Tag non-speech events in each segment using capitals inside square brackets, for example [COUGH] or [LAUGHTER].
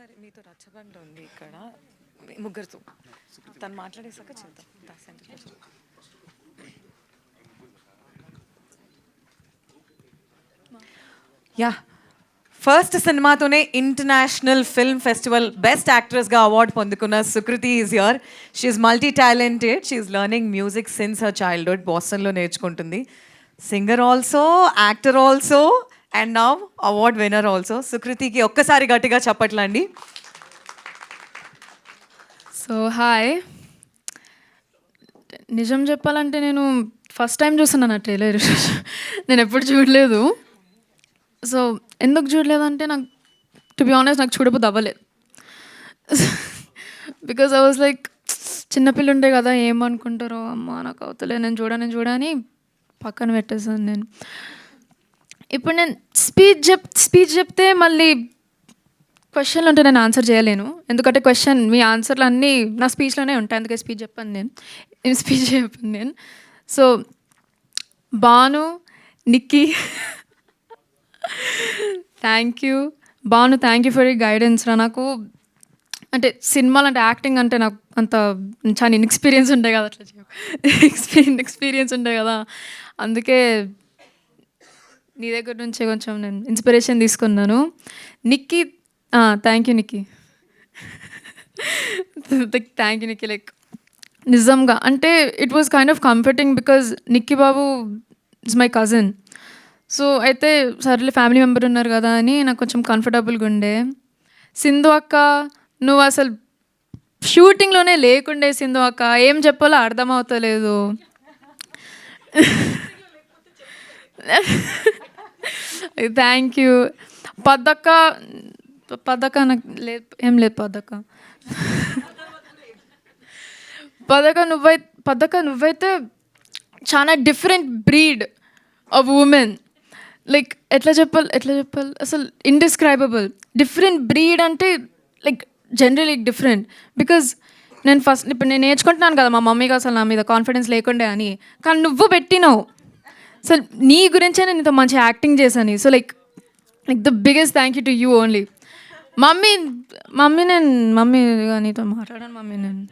ఒకసారి మీతో రచ్చబండ ఉంది ఇక్కడ. ముగ్గురుతో. తను మాట్లాడేసాక చెప్తాం. దా, యా ఫస్ట్ సినిమాతోనే ఇంటర్నేషనల్ ఫిల్మ్ ఫెస్టివల్ బెస్ట్ యాక్ట్రెస్గా అవార్డు పొందుకున్న Sukriti is your she's multi talented she's learning music since her childhood బాస్టన్లో నేర్చుకుంటుంది. Singer also actor also and now award winner also సుకృతికి ఒక్కసారి గట్టిగా చెప్పట్లండి. సో హాయ్ నిజం చెప్పాలంటే నేను ఫస్ట్ టైం చూస్తున్నాను ఆ ట్రైలర్ నేను ఎప్పుడు చూడలేదు. సో ఎందుకు చూడలేదంటే నాకు టు బి ఆనెస్ట్ నాకు చూడబోద్దు అవ్వలేదు బికాజ్ ఐ వాజ్ లైక్ చిన్నపిల్లు ఉండే కదా ఏమనుకుంటారో అమ్మ నాకు అవుతలే నేను చూడని నేను చూడని పక్కన పెట్టేసాను నేను. ఇప్పుడు నేను స్పీచ్ చెప్ స్పీచ్ చెప్తే మళ్ళీ క్వశ్చన్లు ఉంటే నేను ఆన్సర్ చేయలేను. ఎందుకంటే క్వశ్చన్ మీ ఆన్సర్లు అన్నీ నా స్పీచ్లోనే ఉంటాయి. అందుకే స్పీచ్ చెప్పాను నేను. స్పీచ్ చెప్పాను నేను. So Banu Nikki thank you Banu thank you for ఈ గైడెన్స్ రా. నాకు అంటే సినిమాలు అంటే యాక్టింగ్ అంటే నాకు అంత చాలా ఇన్ఎక్స్పీరియన్స్ ఉంటాయి కదా అట్లా ఎక్స్పీరియన్స్ ఎక్స్పీరియన్స్ ఉంటాయి కదా. అందుకే నీ దగ్గర నుంచే కొంచెం నేను ఇన్స్పిరేషన్ తీసుకున్నాను. Nikki thank you Nikki. [LAUGHS] Thank you Nikki. Like నిజంగా అంటే it was kind of comforting because Nikki Babu is my cousin so అయితే సర్లే ఫ్యామిలీ మెంబర్ ఉన్నారు కదా అని నాకు కొంచెం కంఫర్టబుల్గా ఉండే. సింధు అక్క నువ్వు అసలు షూటింగ్లోనే లేకుండే సింధు అక్క. ఏం చెప్పాలో అర్థమవుతలేదు. [LAUGHS] [LAUGHS] థ్యాంక్ యూ పద్దక్క పద్దక్క నాకు లేదు ఏం లేదు పద్దక్క పదక నువ్వై పదక నువ్వైతే చాలా different breed of women like ఎట్లా చెప్పాలి ఎట్లా చెప్పాలి? అసలు ఇండిస్క్రైబుల్ డిఫరెంట్ బ్రీడ్ అంటే లైక్ జనరలీ డిఫరెంట్ బికాజ్ నేను ఫస్ట్ ఇప్పుడు నేను నేర్చుకుంటున్నాను కదా మా మమ్మీకి అసలు నా మీద కాన్ఫిడెన్స్ లేకుండే అని. కానీ నువ్వు పెట్టినావు. సో నీ గురించే నేను ఇంత మంచి యాక్టింగ్ చేశాను. So like like the biggest thank you to you only mummy mummy నేను మమ్మీ నీతో మాట్లాడాను మమ్మీ నేను.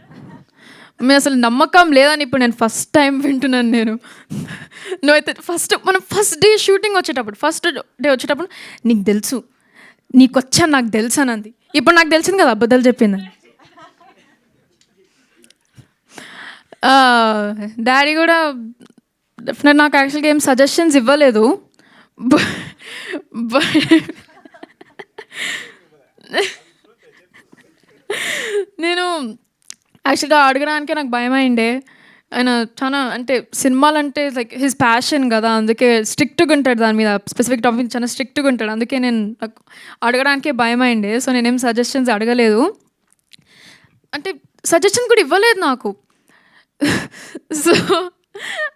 మమ్మీ అసలు నమ్మకం లేదని ఇప్పుడు నేను ఫస్ట్ టైం వింటున్నాను నేను. నువ్వైతే ఫస్ట్ మనం ఫస్ట్ డే షూటింగ్ వచ్చేటప్పుడు ఫస్ట్ డే వచ్చేటప్పుడు నీకు తెలుసు. నీకు వచ్చాను నాకు తెలుసు అని అంది ఇప్పుడు నాకు తెలిసింది కదా అబద్ధాలు చెప్పిందని. డాడీ కూడా డెఫినెట్ నాకు యాక్చువల్గా ఏం సజెషన్స్ ఇవ్వలేదు. నేను యాక్చువల్గా అడగడానికే నాకు భయం అయిండే ఆయన uh, చాలా అంటే సినిమాలు అంటే లైక్ హిస్ ప్యాషన్ కదా అందుకే స్ట్రిక్ట్గా ఉంటాడు దాని మీద. స్పెసిఫిక్ టాపిక్ చాలా స్ట్రిక్ట్గా ఉంటాడు. అందుకే నేను నాకు అడగడానికే భయం అయిండే సో నేనేం సజెషన్స్ అడగలేదు. అంటే సజెషన్ కూడా ఇవ్వలేదు నాకు. [LAUGHS] So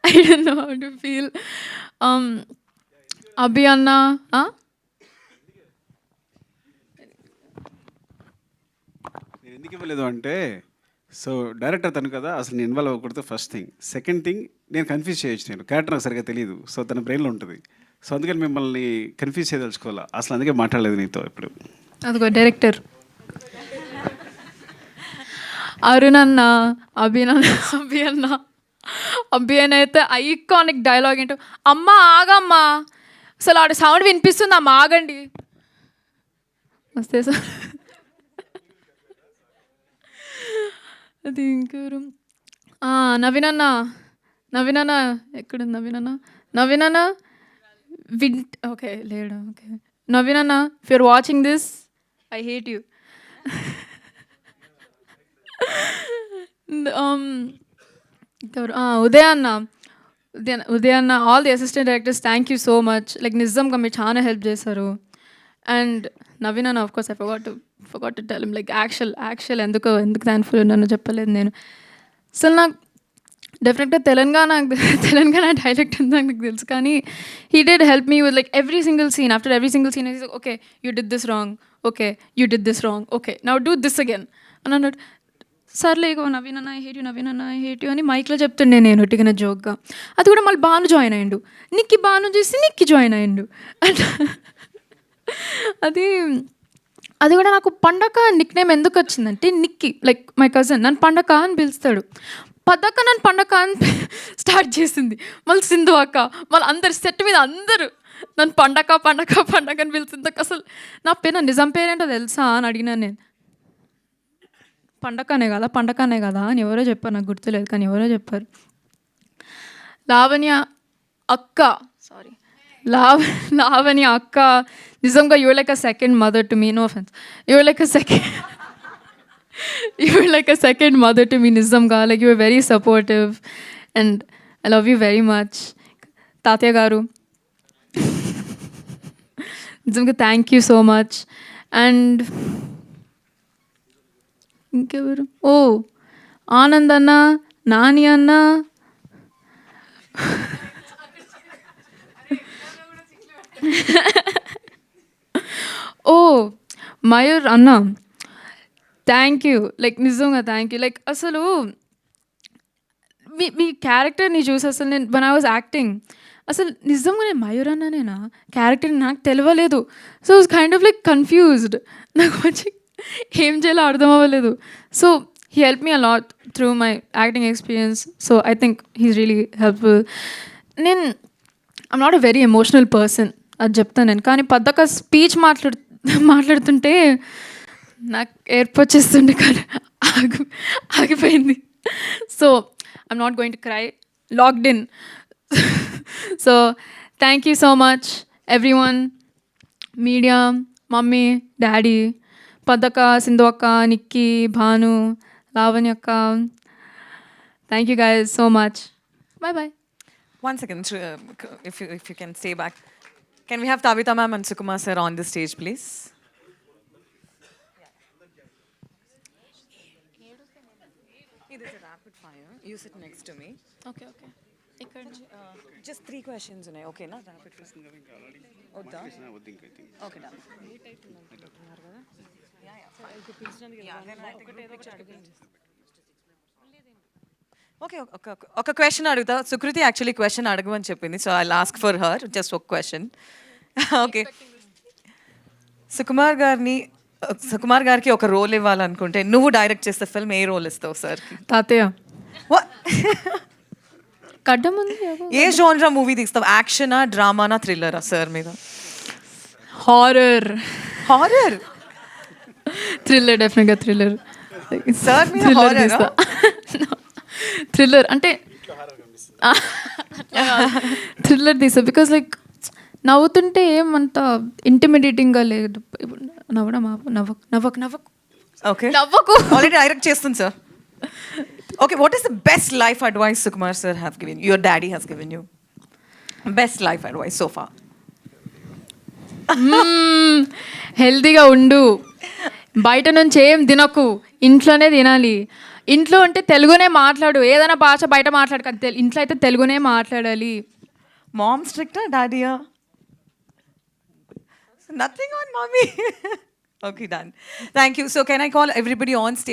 I don't know how to feel Abhi అన్న? నేను ఎందుకు ఇవ్వలేదు అంటే సో డైరెక్టర్ తను కదా అసలు నేను ఇన్వాల్వ్ అవ్వకూడదు ఫస్ట్ థింగ్ సెకండ్ థింగ్ నేను కన్ఫ్యూజ్ చేయొచ్చు నేను. క్యారెక్టర్ నాకు సరిగ్గా తెలియదు సో తన బ్రెయిన్లో ఉంటుంది. సో అందుకని మిమ్మల్ని కన్ఫ్యూజ్ చేయదలుచుకోవాలా? అసలు అందుకే మాట్లాడలేదు నీతో ఇప్పుడు. అదిగో డైరెక్టర్ అరుణ్ అన్న అభినన్న అభి అన్న అభి అయితే ఐకానిక్ డైలాగ్ ఏంటో. అమ్మ ఆగమ్మా. అసలు ఆడ సౌండ్ వినిపిస్తుంది? అమ్మ ఆగండి. వస్తే సార్. అది ఇంకెవరు? నవీనన్న నవీనన్న ఎక్కడ నవీనన్న నవీనన్న ఎక్కడుంది విన్ ఓకే లేడు ఓకే. నవీనన్న అన్న if you're watching this I hate you Udaya అన్న. ఉదయ ఉదయ అన్న all the assistant directors thank you so much like నిజంగా మీరు చాలా హెల్ప్ చేశారు. అండ్ నవీన్ అన్న of course I forgot forgot to tell like actual actual ఎందుకు ఎందుకు థ్యాంక్ఫుల్ ఉన్నానో చెప్పలేదు నేను. అసలు నాకు డెఫినెట్గా తెలంగాణ [LAUGHS] తెలంగాణ డైలెక్ట్ ఉందని నాకు తెలుసు. కానీ he did help me with like every single scene after every single scene okay you did this wrong okay you did this wrong okay now do this again అని అన్నాడు సర్లే ఇగో నవీన్ అన్న ఐ హేట్ యూ నవీన్ అన్న I hate you అని మైక్లో చెప్తుండే నేను ఒట్టిగిన జోక్గా. అది కూడా మళ్ళీ బాను జాయిన్ అయ్యిండు. నిక్కి బాను చూసి నిక్కి జాయిన్ అయ్యిండు. అట్లా అది అది కూడా నాకు పండగ నిక్ నేమ్ ఎందుకు వచ్చిందంటే నిక్కి లైక్ మై కజిన్ నన్ను పండగ అని పిలుస్తాడు. పద్దక్క నన్ను పండగ అని స్టార్ట్ చేసింది. మళ్ళీ సింధు అక్క మళ్ళీ అందరు సెట్ మీద అందరూ నన్ను పండగ పండగ పండగ అని పిలిచింది అసలు నా పేరు నా నిజం పేరేంటో తెలుసా అని అడిగినాను నేను. పండగనే కదా పండగనే కదా అని ఎవరో చెప్పారు నాకు గుర్తులేదు కానీ ఎవరో చెప్పారు. లావణ్య అక్క సారీ లావ లావణ్య అక్క నిజంగా your like a second mother to me no offence your like a second your like a second mother to me నిజంగా. Like your very supportive and I love you very much తాతయ్య గారు [LAUGHS] నిజంగా thank you so much and ఇంకెవరు? ఓ ఆనంద్ అన్న నాని అన్న. ఓ మయూర్ అన్న. Thank you like నిజంగా thank you like అసలు మీ మీ క్యారెక్టర్ని చూసి అసలు నేను వన్ ఐ వాజ్ యాక్టింగ్ అసలు నిజంగా నేను మయూర్ అన్ననేనా? క్యారెక్టర్ నాకు తెలియలేదు so was kind of like confused నాకు వచ్చి ఏం చేయాలో అర్థం అవ్వలేదు. So he help me a lot through my acting experience so I think he's really helpful నేను I'm not a very emotional person అది చెప్తాను నేను. కానీ పద్దక స్పీచ్ మాట్లాడు మాట్లాడుతుంటే నాకు ఏర్పు కానీ ఆగి ఆగిపోయింది. So I'm not going to cry locked in so thank you so much everyone media mummy daddy Padaka, Sindhu Akka, Nikki, Bhanu, Lavanyaka. Thank you guys so much. Bye bye. One second, uh, if you, if you can stay back. Can we have Tabitha ma'am and Sukuma sir on the stage, please? It is a rapid fire. You sit next to me. Okay, okay. ఇక్కడ just three questions ఉన్నాయి. ఓకేనా. వద్దా okay. Okay ఒక question అడుగుతా. Sukriti actually question అడగమని చెప్పింది. So I ask for her just ఒక question okay Sukumar గారిని సుకుమార్ గారికి ఒక రోల్ ఇవ్వాలనుకుంటే నువ్వు డైరెక్ట్ చేస్తే ఫిల్మ్ ఏ రోల్ ఇస్తావు సార్కి తాతయ్య. [LAUGHS] ఉంది ఏ జోన్రా మూవీ తీస్తావు? యాక్షనా డ్రామానా థ్రిల్లరా సార్ మీద? హారర్ హారర్ థ్రిల్లర్ డెఫినెట్గా థ్రిల్లర్ మీద horror ఆ? థ్రిల్లర్ [LAUGHS] అంటే థ్రిల్లర్ తీసా బికాస్ లైక్ నవ్వుతుంటే ఏమంత ఇంటిమిడేటింగ్గా లేదు. ఇప్పుడు నవ్వడం ఆపు నవ్వకు నవ్వకు నవ్వకు. ఓకే నవ్వకు. ఆల్రెడీ డైరెక్ట్ చేస్తుంది sir okay what is the best life advice Sukumar sir have given your daddy has given you best life advice sofa హెల్తీగా ఉండు. బయట నుంచి ఏం తినకు. ఇంట్లోనే తినాలి. ఇంట్లో ఉంటే తెలుగునే మాట్లాడు. ఏదైనా భాష బయట మాట్లాడు కానీ తెలు- ఇంట్లో అయితే తెలుగునే మాట్లాడాలి. మామ్ స్ట్రిక్టా డాడీయా nothing on mummy okay done thank you so can I call everybody on stage